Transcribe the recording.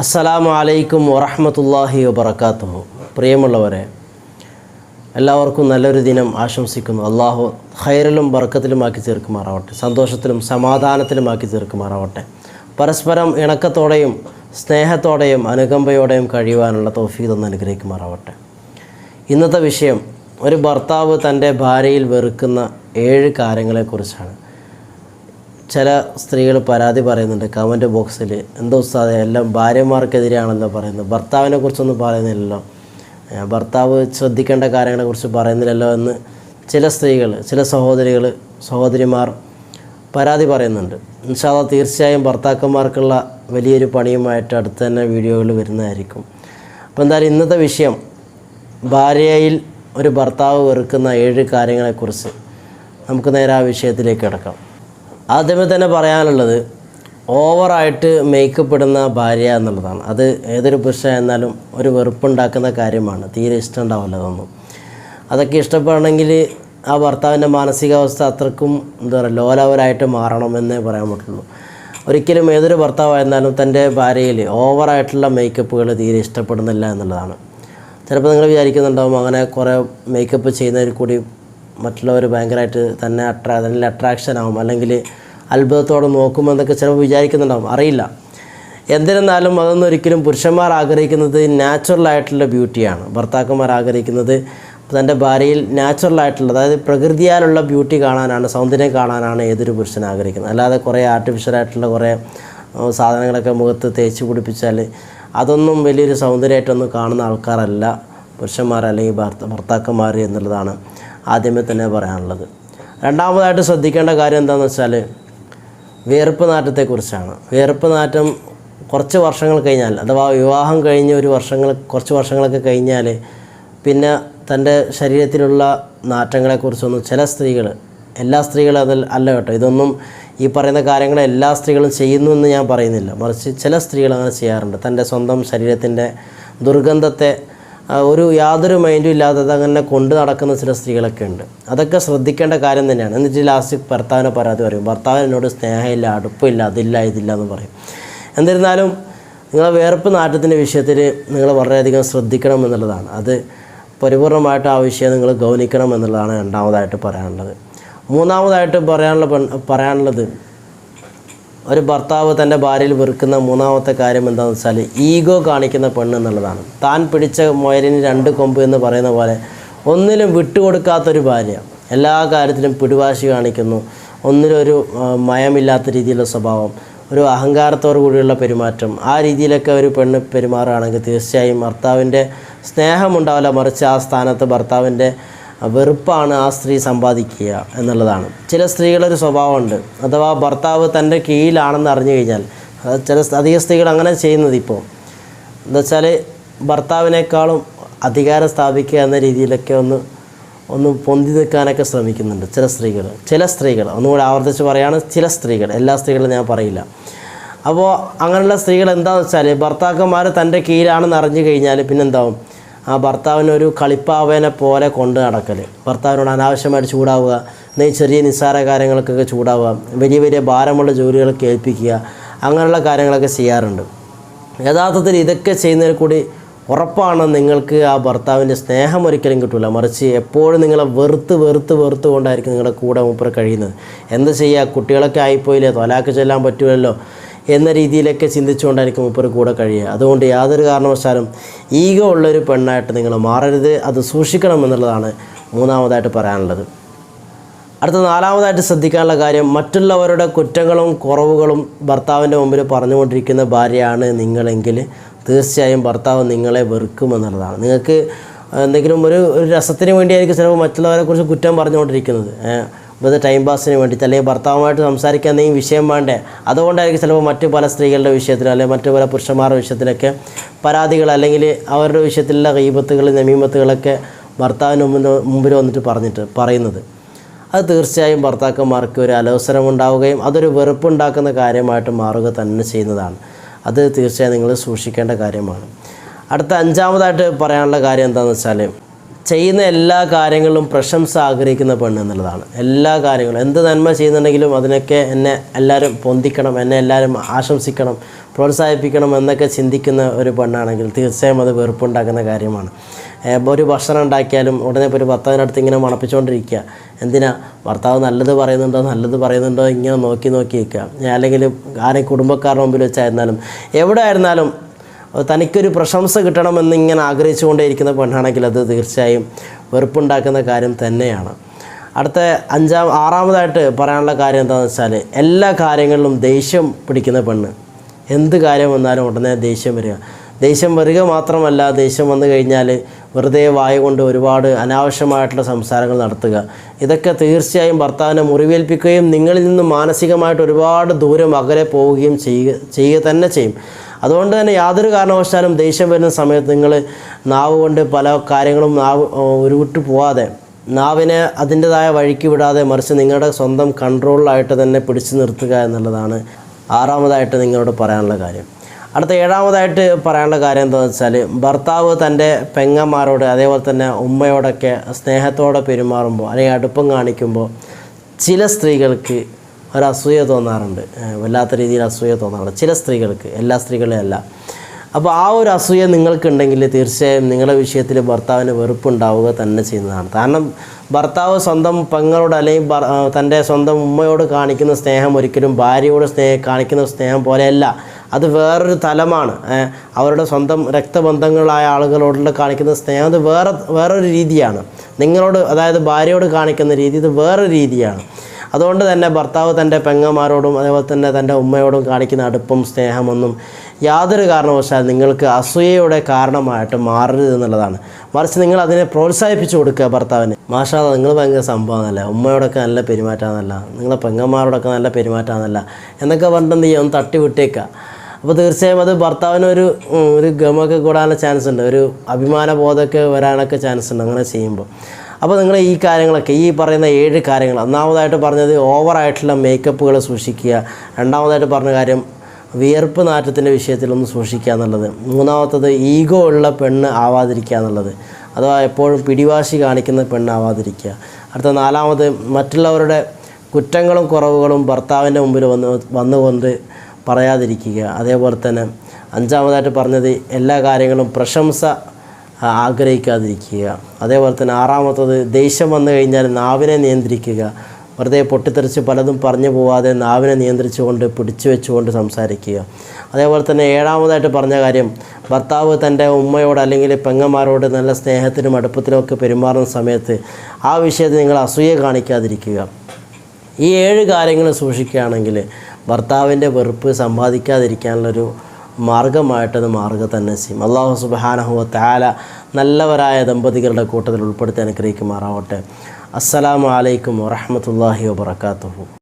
അസ്സലാമു അലൈക്കും വറഹമത്തല്ലാഹി വബർക്കാത്തുഹു പ്രിയമുള്ളവരെ എല്ലാവർക്കും നല്ലൊരു ദിനം ആശംസിക്കുന്നു. അള്ളാഹു ഹൈറിലും ബർക്കത്തിലുമാക്കി തീർക്കുമാറാവട്ടെ. സന്തോഷത്തിലും സമാധാനത്തിലുമാക്കി തീർക്കുമാറാവട്ടെ. പരസ്പരം ഇണക്കത്തോടെയും സ്നേഹത്തോടെയും അനുകമ്പയോടെയും കഴിയുവാനുള്ള തോഫീതൊന്ന് അനുഗ്രഹിക്കുമാറാവട്ടെ. ഇന്നത്തെ വിഷയം ഒരു ഭർത്താവ് തന്റെ ഭാര്യയിൽ വെറുക്കുന്ന ഏഴ് കാര്യങ്ങളെക്കുറിച്ചാണ്. ചില സ്ത്രീകൾ പരാതി പറയുന്നുണ്ട് കമന്റ് ബോക്സിൽ എന്തോ ഉസ്താദെ എല്ലാം ഭാര്യമാർക്കെതിരെയാണല്ലോ പറയുന്നത്. ഭർത്താവിനെ കുറിച്ചൊന്നും പറയുന്നില്ലല്ലോ. ഭർത്താവ് ശ്രദ്ധിക്കേണ്ട കാര്യങ്ങളെക്കുറിച്ച് പറയുന്നില്ലല്ലോ എന്ന് ചില സ്ത്രീകൾ ചില സഹോദരികൾ സഹോദരിമാർ പരാതി പറയുന്നുണ്ട്. ഇൻഷാല്ല തീർച്ചയായും ഭർത്താക്കന്മാർക്കുള്ള വലിയൊരു പണിയുമായിട്ട് അടുത്ത് തന്നെ വീഡിയോകൾ വരുന്നതായിരിക്കും. അപ്പോൾ എന്തായാലും ഇന്നത്തെ വിഷയം ഭാര്യയിൽ ഒരു ഭർത്താവ് വെറുക്കുന്ന ഏഴ് കാര്യങ്ങളെക്കുറിച്ച് നമുക്ക് നേരെ ആ വിഷയത്തിലേക്ക് കിടക്കാം. ആദ്യമേ തന്നെ പറയാനുള്ളത് ഓവറായിട്ട് മേക്കപ്പ് ഇടുന്ന ഭാര്യ എന്നുള്ളതാണ്. അത് ഏതൊരു പുരുഷനായിരുന്നാലും ഒരു വെറുപ്പുണ്ടാക്കുന്ന കാര്യമാണ്. തീരെ ഇഷ്ടം ഉണ്ടാവില്ല അതൊന്നും. അതൊക്കെ ഇഷ്ടപ്പെടണമെങ്കിൽ ആ ഭർത്താവിന്റെ മാനസികാവസ്ഥ അത്രക്കും എന്താ പറയുക ലോലവരായിട്ട് മാറണമെന്നേ പറയാൻ പറ്റുള്ളൂ. ഒരിക്കലും ഏതൊരു ഭർത്താവായിരുന്നാലും തന്റെ ഭാര്യയിൽ ഓവറായിട്ടുള്ള മേക്കപ്പുകൾ തീരെ ഇഷ്ടപ്പെടുന്നില്ല എന്നുള്ളതാണ്. ചിലപ്പോൾ നിങ്ങൾ വിചാരിക്കുന്നുണ്ടാവും അങ്ങനെ കുറേ മേക്കപ്പ് ചെയ്യുന്നതിൽ കൂടി മറ്റുള്ളവർ ഭയങ്കരമായിട്ട് തന്നെ അട്രാ അതിൽ അട്രാക്ഷൻ ആവും. അല്ലെങ്കിൽ അത്ഭുതത്തോടെ നോക്കുമെന്നൊക്കെ ചിലപ്പോൾ വിചാരിക്കുന്നുണ്ടാവും. അറിയില്ല. എന്നിരുന്നാലും അതൊന്നും ഒരിക്കലും പുരുഷന്മാർ ആഗ്രഹിക്കുന്നത് നാച്ചുറലായിട്ടുള്ള ബ്യൂട്ടിയാണ് ഭർത്താക്കന്മാർ ആഗ്രഹിക്കുന്നത് തന്റെ ഭാര്യയിൽ നാച്ചുറലായിട്ടുള്ള അതായത് പ്രകൃതിയാലുള്ള ബ്യൂട്ടി കാണാനാണ് സൗന്ദര്യം കാണാനാണ് ഏതൊരു പുരുഷൻ ആഗ്രഹിക്കുന്നത്. അല്ലാതെ കുറേ ആർട്ടിഫിഷ്യൽ ആയിട്ടുള്ള കുറേ സാധനങ്ങളൊക്കെ മുഖത്ത് തേച്ച് പിടിപ്പിച്ചാൽ അതൊന്നും വലിയൊരു സൗന്ദര്യമായിട്ടൊന്നും കാണുന്ന ആൾക്കാരല്ല പുരുഷന്മാർ അല്ലെങ്കിൽ ഭർത്ത ഭർത്താക്കന്മാർ എന്നുള്ളതാണ് ആദ്യമേ തന്നെ പറയാനുള്ളത്. രണ്ടാമതായിട്ട് ശ്രദ്ധിക്കേണ്ട കാര്യം എന്താണെന്ന് വെച്ചാൽ വിയർപ്പ് നാറ്റത്തെക്കുറിച്ചാണ്. വിയർപ്പ് നാറ്റം കുറച്ച് വർഷങ്ങൾ കഴിഞ്ഞാൽ അഥവാ വിവാഹം കഴിഞ്ഞ് ഒരു വർഷങ്ങൾ കുറച്ച് വർഷങ്ങളൊക്കെ കഴിഞ്ഞാൽ പിന്നെ തന്റെ ശരീരത്തിലുള്ള നാറ്റങ്ങളെക്കുറിച്ചൊന്നും ചില സ്ത്രീകൾ എല്ലാ സ്ത്രീകളും അതിൽ അല്ല കേട്ടോ. ഇതൊന്നും ഈ പറയുന്ന കാര്യങ്ങൾ എല്ലാ സ്ത്രീകളും ചെയ്യുന്നു എന്ന് ഞാൻ പറയുന്നില്ല. മറിച്ച് ചില സ്ത്രീകൾ അങ്ങനെ ചെയ്യാറുണ്ട്. തന്റെ സ്വന്തം ശരീരത്തിന്റെ ദുർഗന്ധത്തെ ഒരു യാതൊരു മൈൻഡും ഇല്ലാതെ അങ്ങനെ കൊണ്ട് നടക്കുന്ന ചില സ്ത്രീകളൊക്കെ ഉണ്ട്. അതൊക്കെ ശ്രദ്ധിക്കേണ്ട കാര്യം തന്നെയാണ്. എന്നിട്ട് ലാസ്റ്റ് ഭർത്താവിനെ പരാതി പറയും. ഭർത്താവിനോട് സ്നേഹമില്ല അടുപ്പില്ല അതില്ല ഇതില്ല എന്ന് പറയും. എന്നിരുന്നാലും നിങ്ങളെ വേർപ്പ് നാട്ടത്തിന്റെ വിഷയത്തിൽ നിങ്ങൾ വളരെയധികം ശ്രദ്ധിക്കണം എന്നുള്ളതാണ്. അത് പരിപൂർണമായിട്ട് ആ വിഷയം നിങ്ങൾ ഗൗനിക്കണം എന്നുള്ളതാണ് രണ്ടാമതായിട്ട് പറയാനുള്ളത്. മൂന്നാമതായിട്ട് പറയാനുള്ള പറയാനുള്ളത് ഒരു ഭർത്താവ് തന്റെ ഭാര്യയിൽ വെറുക്കുന്ന മൂന്നാമത്തെ കാര്യം എന്താണെന്ന് വെച്ചാൽ ഈഗോ കാണിക്കുന്ന പെണ്ണ് എന്നുള്ളതാണ്. താൻ പിടിച്ച മുയലിന് രണ്ട് കൊമ്പ് എന്ന് പറയുന്ന പോലെ ഒന്നിലും വിട്ടുകൊടുക്കാത്തൊരു ഭാര്യ. എല്ലാ കാര്യത്തിലും പിടിവാശി കാണിക്കുന്നു. ഒന്നിലൊരു മയമില്ലാത്ത രീതിയിലുള്ള സ്വഭാവം. ഒരു അഹങ്കാരത്തോടു കൂടിയുള്ള പെരുമാറ്റം. ആ രീതിയിലൊക്കെ ഒരു പെണ്ണ് പെരുമാറുകയാണെങ്കിൽ തീർച്ചയായും ഭർത്താവിന്റെ സ്നേഹമുണ്ടാവില്ല. മറിച്ച് ആ സ്ഥാനത്ത് ഭർത്താവിന്റെ വെറുപ്പാണ് ആ സ്ത്രീ സമ്പാദിക്കുക എന്നുള്ളതാണ്. ചില സ്ത്രീകളൊരു സ്വഭാവമുണ്ട്. അഥവാ ഭർത്താവ് തന്റെ കീഴിലാണെന്ന് അറിഞ്ഞു കഴിഞ്ഞാൽ ചില അധിക സ്ത്രീകൾ അങ്ങനെ ചെയ്യുന്നത് ഇപ്പോൾ. എന്താ വെച്ചാൽ ഭർത്താവിനേക്കാളും അധികാരം സ്ഥാപിക്കുക എന്ന രീതിയിലൊക്കെ ഒന്ന് ഒന്ന് പൊന്തി നിൽക്കാനൊക്കെ ശ്രമിക്കുന്നുണ്ട് ചില സ്ത്രീകൾ. ചില സ്ത്രീകൾ ഒന്നുകൂടി ആവർത്തിച്ച് പറയുകയാണ് ചില സ്ത്രീകൾ. എല്ലാ സ്ത്രീകളും ഞാൻ പറയില്ല. അപ്പോൾ അങ്ങനെയുള്ള സ്ത്രീകൾ എന്താണെന്ന് വെച്ചാൽ ഭർത്താക്കന്മാർ തന്റെ കീഴിലാണെന്ന് അറിഞ്ഞു കഴിഞ്ഞാൽ പിന്നെന്താവും? ആ ഭർത്താവിനൊരു കളിപ്പാവേനെ പോലെ കൊണ്ട് നടക്കൽ ഭർത്താവിനോട് അനാവശ്യമായിട്ട് ചൂടാവുക എന്നാൽ ചെറിയ നിസ്സാര കാര്യങ്ങൾക്കൊക്കെ ചൂടാവുക വലിയ വലിയ ഭാരമുള്ള ജോലികളൊക്കെ ഏൽപ്പിക്കുക അങ്ങനെയുള്ള കാര്യങ്ങളൊക്കെ ചെയ്യാറുണ്ട്. യഥാർത്ഥത്തിൽ ഇതൊക്കെ ചെയ്യുന്നതിൽ കൂടി ഉറപ്പാണ് നിങ്ങൾക്ക് ആ ഭർത്താവിന്റെ സ്നേഹം ഒരിക്കലും കിട്ടില്ല മറിച്ച് എപ്പോഴും നിങ്ങളെ വെറുത്ത് വെറുത്ത് വെറുത്ത് കൊണ്ടായിരിക്കും നിങ്ങളുടെ കൂടെ മൂപ്പർ കഴിയുന്നത്. എന്ത് ചെയ്യുക കുട്ടികളൊക്കെ ആയിപ്പോയില്ലേ? തൊലാക്ക് ചെല്ലാൻ പറ്റുമല്ലോ എന്ന രീതിയിലൊക്കെ ചിന്തിച്ചുകൊണ്ടായിരിക്കും മൂപ്പർ കൂടെ കഴിയുക. അതുകൊണ്ട് യാതൊരു കാരണവശാലും ഈഗോ ഉള്ളൊരു പെണ്ണായിട്ട് നിങ്ങൾ മാറരുത്. അത് സൂക്ഷിക്കണം എന്നുള്ളതാണ് മൂന്നാമതായിട്ട് പറയാനുള്ളത്. അടുത്ത നാലാമതായിട്ട് ശ്രദ്ധിക്കാനുള്ള കാര്യം മറ്റുള്ളവരുടെ കുറ്റങ്ങളും കുറവുകളും ഭർത്താവിന്റെ മുമ്പിൽ പറഞ്ഞുകൊണ്ടിരിക്കുന്ന ഭാര്യയാണ് നിങ്ങളെങ്കിൽ തീർച്ചയായും ഭർത്താവ് നിങ്ങളെ വെറുക്കുമെന്നുള്ളതാണ് നിങ്ങൾക്ക് എന്തെങ്കിലും ഒരു ഒരു രസത്തിന് വേണ്ടിയായിരിക്കും ചിലപ്പോൾ മറ്റുള്ളവരെക്കുറിച്ച് കുറ്റം പറഞ്ഞുകൊണ്ടിരിക്കുന്നത്. വെറുതെ ടൈം പാസിന് വേണ്ടിയിട്ട് അല്ലെങ്കിൽ ഭർത്താവുമായിട്ട് സംസാരിക്കാൻ എന്തെങ്കിലും വിഷയം വേണ്ടേ? അതുകൊണ്ടായിരിക്കും ചിലപ്പോൾ മറ്റ് പല സ്ത്രീകളുടെ വിഷയത്തിലോ അല്ലെങ്കിൽ മറ്റു പല പുരുഷന്മാരുടെ വിഷയത്തിലൊക്കെ പരാതികൾ അല്ലെങ്കിൽ അവരുടെ വിഷയത്തിലുള്ള കൈപത്തുകൾ നമീമത്തുകളൊക്കെ ഭർത്താവിന് മുമ്പിൽ മുമ്പിൽ വന്നിട്ട് പറഞ്ഞിട്ട് പറയുന്നത്. അത് തീർച്ചയായും ഭർത്താക്കന്മാർക്ക് ഒരു അലവസരം ഉണ്ടാവുകയും അതൊരു വെറുപ്പുണ്ടാക്കുന്ന കാര്യമായിട്ട് മാറുക തന്നെ ചെയ്യുന്നതാണ്. അത് തീർച്ചയായും നിങ്ങൾ സൂക്ഷിക്കേണ്ട കാര്യമാണ്. അടുത്ത അഞ്ചാമതായിട്ട് പറയാനുള്ള കാര്യം എന്താണെന്ന് വെച്ചാൽ ചെയ്യുന്ന എല്ലാ കാര്യങ്ങളിലും പ്രശംസ ആഗ്രഹിക്കുന്ന പെണ്ണ് എന്നുള്ളതാണ്. എല്ലാ കാര്യങ്ങളും. എന്ത് നന്മ ചെയ്യുന്നുണ്ടെങ്കിലും അതിനൊക്കെ എന്നെ എല്ലാവരും പൊന്തിക്കണം എന്നെ എല്ലാവരും ആശംസിക്കണം പ്രോത്സാഹിപ്പിക്കണം എന്നൊക്കെ ചിന്തിക്കുന്ന ഒരു പെണ്ണാണെങ്കിൽ തീർച്ചയായും അത് വെറുപ്പുണ്ടാക്കുന്ന കാര്യമാണ്. ഒരു ഭക്ഷണം ഉണ്ടാക്കിയാലും ഉടനെ ഇപ്പോൾ ഒരു ഭർത്താവിനടുത്ത് ഇങ്ങനെ മണപ്പിച്ചുകൊണ്ടിരിക്കുക എന്തിനാ? ഭർത്താവ് നല്ലത് പറയുന്നുണ്ടോ നല്ലത് പറയുന്നുണ്ടോ? ഇങ്ങനെ നോക്കി നോക്കി നിൽക്കുക. അല്ലെങ്കിൽ ആരെയും കുടുംബക്കാരുടെ മുമ്പിൽ വെച്ചായിരുന്നാലും എവിടെ ആയിരുന്നാലും തനിക്കൊരു പ്രശംസ കിട്ടണമെന്ന് ഇങ്ങനെ ആഗ്രഹിച്ചുകൊണ്ടേയിരിക്കുന്ന പെണ്ണാണെങ്കിൽ അത് തീർച്ചയായും വെറുപ്പുണ്ടാക്കുന്ന കാര്യം തന്നെയാണ്. അടുത്ത അഞ്ചാം ആറാമതായിട്ട് പറയാനുള്ള കാര്യം എന്താണെന്ന് വെച്ചാൽ എല്ലാ കാര്യങ്ങളിലും ദേഷ്യം പിടിക്കുന്ന പെണ്ണ്. എന്ത് കാര്യം വന്നാലും ഉടനെ ദേഷ്യം വരിക. ദേഷ്യം വരിക മാത്രമല്ല ദേഷ്യം വന്നു കഴിഞ്ഞാൽ വെറുതെ വായ കൊണ്ട് ഒരുപാട് അനാവശ്യമായിട്ടുള്ള സംസാരങ്ങൾ നടത്തുക. ഇതൊക്കെ തീർച്ചയായും ഭർത്താവിനെ മുറിവേൽപ്പിക്കുകയും നിങ്ങളിൽ നിന്ന് മാനസികമായിട്ട് ഒരുപാട് ദൂരം അകലെ പോവുകയും ചെയ്യുക ചെയ്യുക തന്നെ ചെയ്യും. അതുകൊണ്ട് തന്നെ യാതൊരു കാരണവശാലും ദേഷ്യം വരുന്ന സമയത്ത് നിങ്ങൾ നാവ് കൊണ്ട് പല കാര്യങ്ങളും നാവ് ഉരുവിട്ട് പോവാതെ നാവിനെ അതിന്റെതായ വഴിക്ക് വിടാതെ മറിച്ച് നിങ്ങളുടെ സ്വന്തം കൺട്രോളിലായിട്ട് തന്നെ പിടിച്ചു നിർത്തുക എന്നുള്ളതാണ് ആറാമതായിട്ട് നിങ്ങളോട് പറയാനുള്ള കാര്യം. അടുത്ത ഏഴാമതായിട്ട് പറയാനുള്ള കാര്യം എന്താണെന്ന് വെച്ചാൽ ഭർത്താവ് തന്റെ പെങ്ങന്മാരോട് അതേപോലെ തന്നെ ഉമ്മയോടൊക്കെ സ്നേഹത്തോടെ പെരുമാറുമ്പോൾ അല്ലെങ്കിൽ അടുപ്പം കാണിക്കുമ്പോൾ ചില സ്ത്രീകൾക്ക് ഒരു അസൂയ തോന്നാറുണ്ട് വല്ലാത്ത രീതിയിൽ അസൂയ തോന്നാറുണ്ട്. ചില സ്ത്രീകൾക്ക് എല്ലാ സ്ത്രീകളെയും അല്ല. അപ്പോൾ ആ ഒരു അസൂയ നിങ്ങൾക്കുണ്ടെങ്കിൽ തീർച്ചയായും നിങ്ങളുടെ വിഷയത്തിൽ ഭർത്താവിന് വെറുപ്പുണ്ടാവുക തന്നെ ചെയ്യുന്നതാണ്. കാരണം ഭർത്താവ് സ്വന്തം പെങ്ങളോട് അല്ലെങ്കിൽ തന്റെ സ്വന്തം ഉമ്മയോട് കാണിക്കുന്ന സ്നേഹം ഒരിക്കലും ഭാര്യയോട് സ്നേഹം കാണിക്കുന്ന സ്നേഹം പോലെയല്ല. അത് വേറൊരു തലമാണ്. അവരുടെ സ്വന്തം രക്തബന്ധങ്ങളായ ആളുകളോടുള്ള കാണിക്കുന്ന സ്നേഹം അത് വേറെ വേറൊരു രീതിയാണ്. നിങ്ങളോട് അതായത് ഭാര്യയോട് കാണിക്കുന്ന രീതി ഇത് വേറൊരു രീതിയാണ്. അതുകൊണ്ട് തന്നെ ഭർത്താവ് തന്റെ പെങ്ങന്മാരോടും അതേപോലെ തന്നെ തന്റെ ഉമ്മയോടും കാണിക്കുന്ന അടുപ്പം സ്നേഹമൊന്നും യാതൊരു കാരണവശാൽ നിങ്ങൾക്ക് അസൂയയുടെ കാരണമായിട്ട് മാറരുത് എന്നുള്ളതാണ്. മറിച്ച് നിങ്ങൾ അതിനെ പ്രോത്സാഹിപ്പിച്ചു കൊടുക്കുക ഭർത്താവിന്. മാഷാ നിങ്ങൾ ഭയങ്കര സംഭവമാണല്ലേ? ഉമ്മയോടൊക്കെ നല്ല പെരുമാറ്റാന്നല്ല നിങ്ങളെ പെങ്ങന്മാരോടൊക്കെ നല്ല പെരുമാറ്റാന്നല്ല എന്നൊക്കെ പറഞ്ഞിട്ട് നീ ഒന്ന് തട്ടി വിട്ടേക്കുക അപ്പോൾ തീർച്ചയായും അത് ഭർത്താവിനൊരു ഒരു ഒരു ഗമൊക്കെ കൂടാനുള്ള ചാൻസ് ഉണ്ട്. ഒരു അഭിമാന ബോധമൊക്കെ വരാനൊക്കെ ചാൻസ് ഉണ്ട് അങ്ങനെ ചെയ്യുമ്പോൾ. അപ്പോൾ നിങ്ങൾ ഈ കാര്യങ്ങളൊക്കെ ഈ പറയുന്ന ഏഴ് കാര്യങ്ങൾ ഒന്നാമതായിട്ട് പറഞ്ഞത് ഓവറായിട്ടുള്ള മേക്കപ്പുകൾ സൂക്ഷിക്കുക രണ്ടാമതായിട്ട് പറഞ്ഞ കാര്യം വിയർപ്പ് നാറ്റത്തിന്റെ വിഷയത്തിലൊന്ന് സൂക്ഷിക്കുക എന്നുള്ളത് മൂന്നാമത്തത് ഈഗോ ഉള്ള പെണ്ണ് ആവാതിരിക്കുക എന്നുള്ളത് അഥവാ എപ്പോഴും പിടിവാശി കാണിക്കുന്ന പെണ്ണാവാതിരിക്കുക അടുത്ത നാലാമത് മറ്റുള്ളവരുടെ കുറ്റങ്ങളും കുറവുകളും ഭർത്താവിന്റെ മുമ്പിൽ വന്ന് വന്നുകൊണ്ട് പറയാതിരിക്കുക. അതേപോലെ തന്നെ അഞ്ചാമതായിട്ട് പറഞ്ഞത് എല്ലാ കാര്യങ്ങളും പ്രശംസ ആഗ്രഹിക്കാതിരിക്കുക. അതേപോലെ തന്നെ ആറാമത്തത് ദേഷ്യം വന്നു കഴിഞ്ഞാൽ നാവിനെ നിയന്ത്രിക്കുക. വെറുതെ പൊട്ടിത്തെറിച്ച് പലതും പറഞ്ഞു പോവാതെ നാവിനെ നിയന്ത്രിച്ചുകൊണ്ട് പിടിച്ചു വെച്ചുകൊണ്ട് സംസാരിക്കുക. അതേപോലെ തന്നെ ഏഴാമതായിട്ട് പറഞ്ഞ കാര്യം ഭർത്താവ് തന്റെ ഉമ്മയോട് അല്ലെങ്കിൽ പെങ്ങന്മാരോട് നല്ല സ്നേഹത്തിനും അടുപ്പത്തിലും ഒക്കെ പെരുമാറുന്ന സമയത്ത് ആ വിഷയത്തിൽ നിങ്ങൾ അസൂയ കാണിക്കാതിരിക്കുക. ഈ ഏഴ് കാര്യങ്ങൾ സൂക്ഷിക്കുകയാണെങ്കിൽ ഭർത്താവിന്റെ വെറുപ്പ് സമ്പാദിക്കാതിരിക്കാനുള്ളൊരു മാർഗമായിട്ടത് മാറുക തന്നെ ചെയ്യും. അള്ളാഹു സുബാനഹുവ താല നല്ലവരായ ദമ്പതികളുടെ കൂട്ടത്തിൽ ഉൾപ്പെടുത്തി അനുഗ്രഹിക്കുമാറാവട്ടെ. അസ്സലാമു അലൈക്കും വറഹമത്തല്ലാഹി വബർക്കാത്തുഹു